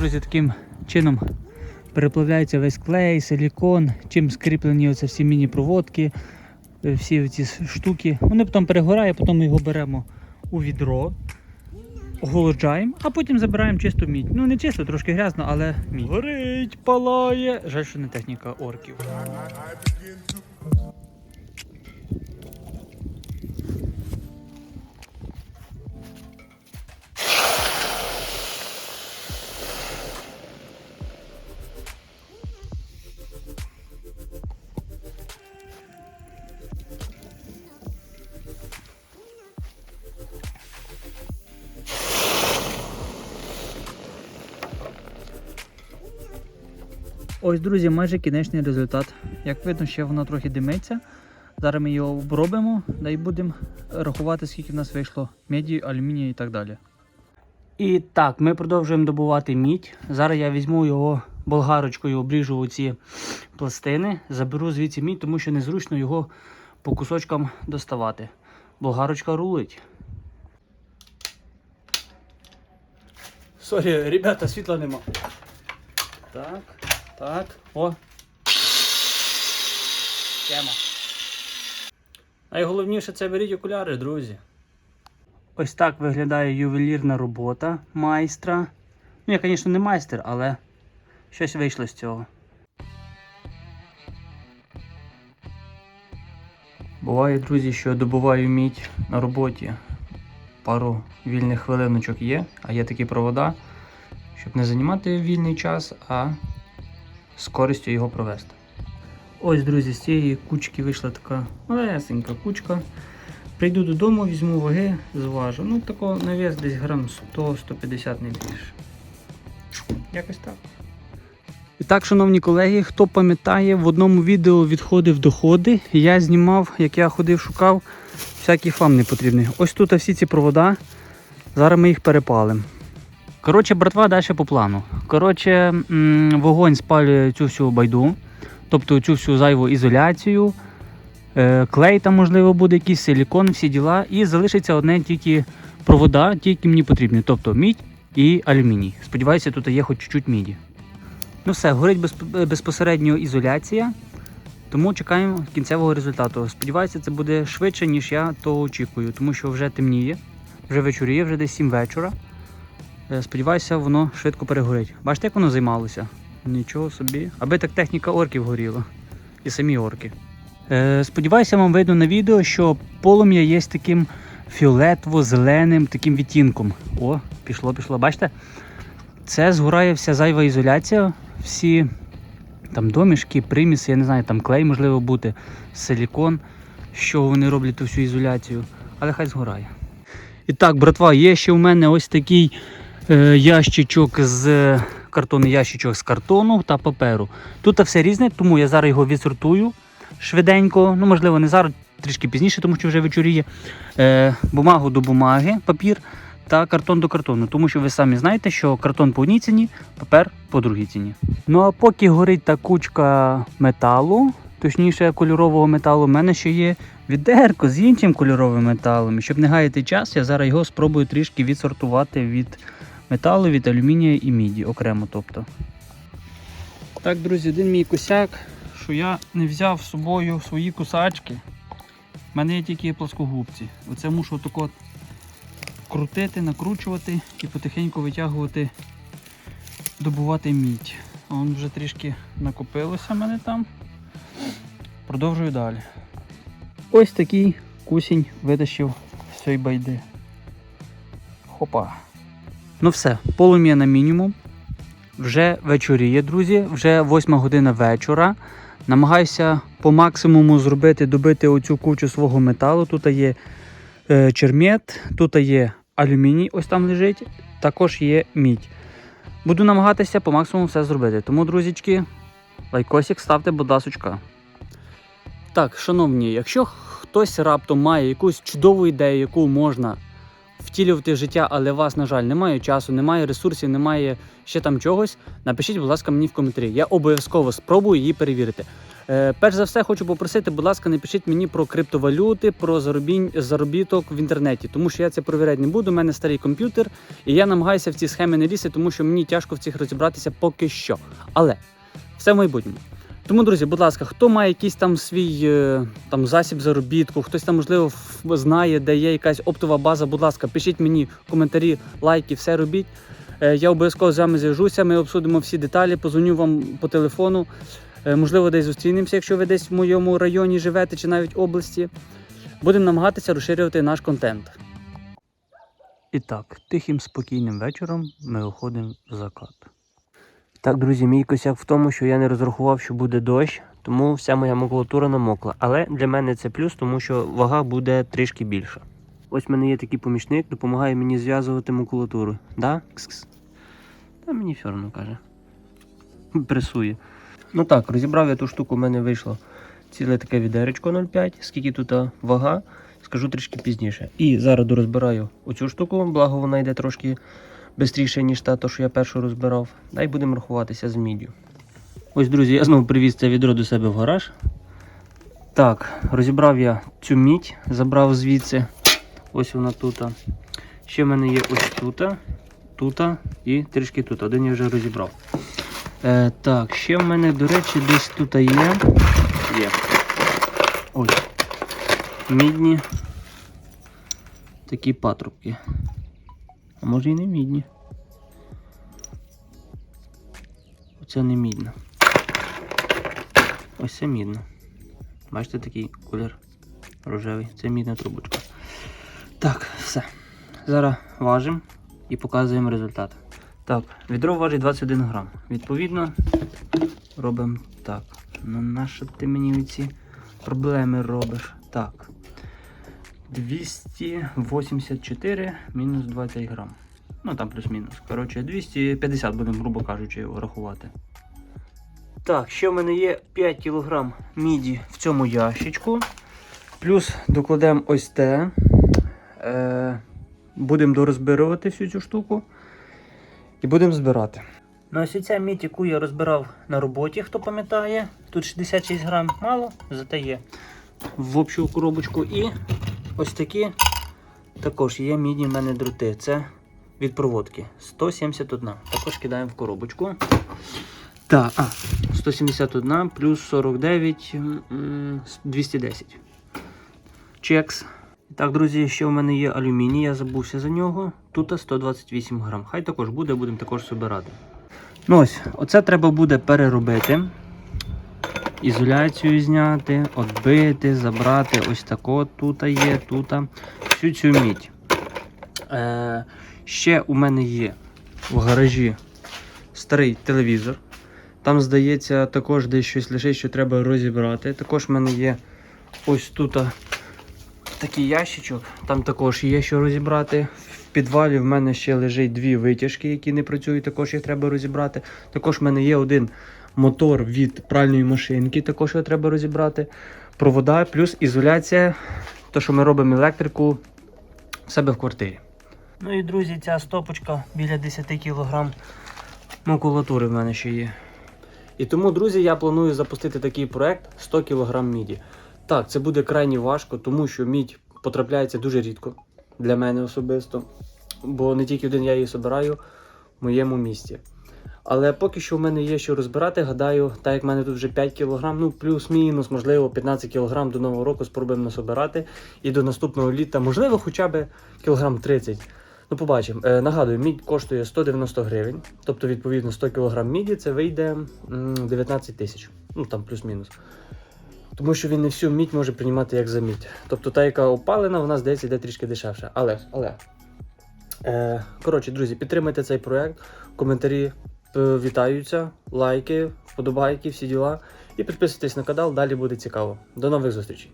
друзі, таким чином переплавляється весь клей, силікон, чим скріплені оце всі міні-проводки, е, всі ці штуки. Вони потім перегорає, потім ми його беремо у відро, охолоджаємо, а потім забираємо чисту мідь. Ну не чисто, трошки грязно, але мідь. Горить, палає. Жаль, що не техніка орків. Ось, друзі, майже кінечний результат. Як видно, ще воно трохи димиться. Зараз ми його обробимо, да й будемо рахувати, скільки в нас вийшло меді, алюмінію і так далі. І так, ми продовжуємо добувати мідь. Зараз я візьму його болгарочкою, обріжу оці пластини, заберу звідси мідь, тому що незручно його по кусочкам доставати. Болгарочка рулить. Сорі, ребята, світла нема. Так, так, о. Тема. Найголовніше це беріть окуляри, друзі. Ось так виглядає ювелірна робота майстра. Ну, я, звісно, не майстер, але щось вийшло з цього. Буває, друзі, що добуваю мідь на роботі. Пару вільних хвилиночок є, а є такі провода, щоб не займати вільний час, а з користю його провести. Ось, друзі, з цієї кучки вийшла така малесенька кучка. Прийду додому, візьму ваги, зважу. Ну, тако на вес десь грам 100-150 не більше. Якось так. І так, шановні колеги, хто пам'ятає, в одному відео відходив доходи. Я знімав, як я ходив, шукав всяких вам не потрібних. Ось тут всі ці провода. Зараз ми їх перепалимо. Коротше, братва, далі по плану. Коротше, вогонь спалює цю всю байду, тобто цю всю зайву ізоляцію. Е, Клей там, можливо, буде якийсь силікон, всі діла. І залишиться одне тільки провода, ті, які мені потрібні. Тобто мідь і алюміній. Сподіваюся, тут є хоч чуть-чуть міді. Ну все, горить безпосередньо ізоляція. Тому чекаємо кінцевого результату. Сподіваюся, це буде швидше, ніж я того очікую, тому що вже темніє, вже вечоріє, вже десь 7 вечора. Е, Сподіваюся, воно швидко перегорить. Бачите, як воно займалося? Нічого собі. Аби так техніка орків горіла. І самі орки. Е, Сподіваюся, вам видно на відео, що полум'я є таким фіолетово-зеленим таким відтінком. О, пішло, пішло. Бачите? Це згорає вся зайва ізоляція, всі там домішки, приміси, я не знаю, там клей можливо бути, силікон, що вони роблять ту всю ізоляцію, але хай згорає. І так, братва, є ще у мене ось такий ящичок з картонний ящичок з картону та паперу. Тут все різне, тому я зараз його відсортую швиденько. Ну, можливо, не зараз, трішки пізніше, тому що вже вечоріє. Е, бумагу до бумаги, папір та картон до картону. Тому що ви самі знаєте, що картон по одній ціні, папер по другій ціні. Ну а поки горить та кучка металу, точніше кольорового металу, в мене ще є відерко з іншим кольоровим металом. Щоб не гаяти час, я зараз його спробую трішки відсортувати від металу, від алюмінія і міді окремо. тобто. Так, друзі, один мій косяк, що я не взяв з собою свої кусачки. У мене є тільки плоскогубці. Оце мушу тако крутити, накручувати і потихеньку витягувати, добувати мідь. Вон вже трішки накопилося в мене там. Продовжую далі. Ось такий кусінь витащив з цієї байди. Хопа. Ну все, полум'я на мінімум. Вже вечоріє, друзі, вже 8 година вечора. Намагаюся по максимуму зробити, добити оцю кучу свого металу. Тут є е, чермет, тут є алюміній, ось там лежить, також є мідь. Буду намагатися по максимуму все зробити. Тому, друзічки, лайкосик ставте, будь ласочка. Так, шановні, якщо хтось раптом має якусь чудову ідею, яку можна втілювати в життя, але у вас, на жаль, немає часу, немає ресурсів, немає ще там чогось, напишіть, будь ласка, мені в коментарі. Я обов'язково спробую її перевірити. Е, перш за все, хочу попросити, будь ласка, не пишіть мені про криптовалюти, про заробінь, заробіток в інтернеті, тому що я це перевіряти не буду. У мене старий комп'ютер, і я намагаюся в ці схеми не лізти, тому що мені тяжко в цих розібратися поки що. Але все в майбутньому. Тому, друзі, будь ласка, хто має якийсь там свій е, там засіб заробітку, хтось там можливо знає, де є якась оптова база. Будь ласка, пишіть мені коментарі, лайки, все робіть. Е, Я обов'язково з вами зв'яжуся. Ми обсудимо всі деталі, позвоню вам по телефону. Е, Можливо, десь зустрінемося, якщо ви десь в моєму районі живете чи навіть області. Будемо намагатися розширювати наш контент. І так, тихим спокійним вечором ми уходимо в закат. Так, друзі, мій косяк в тому, що я не розрахував, що буде дощ, тому вся моя макулатура намокла. Але для мене це плюс, тому що вага буде трішки більша. Ось в мене є такий помічник, допомагає мені зв'язувати макулатуру. Да? Кс-кс. Та мені все одно каже. Пресує. Ну так, розібрав я ту штуку, у мене вийшло ціле таке відеречко 0,5. Скільки тут вага, скажу трішки пізніше. І зараз дорозбираю оцю штуку, благо вона йде трошки швидше, ніж та, то, що я першу розбирав. Дай будемо рахуватися з міддю. Ось, друзі, я знову привіз це відро до себе в гараж. Так, розібрав я цю мідь, забрав звідси. Ось вона тут. Ще в мене є ось тут, тут і трішки тут. Один я вже розібрав. Е, так, ще в мене, до речі, десь тут є. Є. Ось. Мідні. Такі патрубки. А може і не мідні. Оце не мідно. Ось це мідно. Бачите такий колір рожевий. Це мідна трубочка. Так, все. Зараз важимо і показуємо результат. Так, відро важить 21 грам. Відповідно, робимо так. Ну нащо ти мені ці проблеми робиш? Так. 284 мінус 20 грам. Ну там плюс-мінус. Коротше, 250 будемо, грубо кажучи, рахувати. Так, ще в мене є 5 кг міді в цьому ящичку. Плюс докладемо ось те. Е, будемо дорозбирувати всю цю штуку. І будемо збирати. Ну ось ця мідь, яку я розбирав на роботі, хто пам'ятає. Тут 66 грам мало, зате є в общу коробочку. І ось такі також є мідні в мене дроти. Це від проводки. 171. Також кидаємо в коробочку. Так, а, 171 плюс 49, 210. Чекс. Так, друзі, ще в мене є алюміній, я забувся за нього. Тут 128 грам. Хай також буде, будемо також збирати. Ну ось, оце треба буде переробити. Ізоляцію зняти, отбити, забрати. Ось тако тут є, тут. Всю цю мідь. Е, ще у мене є в гаражі старий телевізор. Там, здається, також десь щось лежить, що треба розібрати. Також в мене є ось тут такий ящичок, там також є що розібрати. В підвалі в мене ще лежить дві витяжки, які не працюють, також їх треба розібрати. Також в мене є один мотор від пральної машинки, також його треба розібрати. Провода, плюс ізоляція, то що ми робимо електрику в себе в квартирі. Ну і друзі, ця стопочка біля 10 кг макулатури в мене ще є. І тому, друзі, я планую запустити такий проект 100 кг міді. Так, це буде крайні важко, тому що мідь потрапляється дуже рідко для мене особисто. Бо не тільки один я її збираю в моєму місті. Але поки що в мене є що розбирати, гадаю, так як в мене тут вже 5 кг, ну плюс-мінус, можливо, 15 кг до нового року спробуємо насобирати. І до наступного літа, можливо, хоча б кілограм 30. Ну, побачимо. Е, нагадую, мідь коштує 190 гривень. Тобто, відповідно, 100 кг міді це вийде 19 тисяч. Ну там плюс-мінус. Тому що він не всю мідь може приймати як за мідь. Тобто та, яка опалена, вона здається йде трішки дешевше. Але, але. Е, коротше, друзі, підтримайте цей проект. Коментарі вітаються, лайки, вподобайки, всі діла. І підписуйтесь на канал, далі буде цікаво. До нових зустрічей!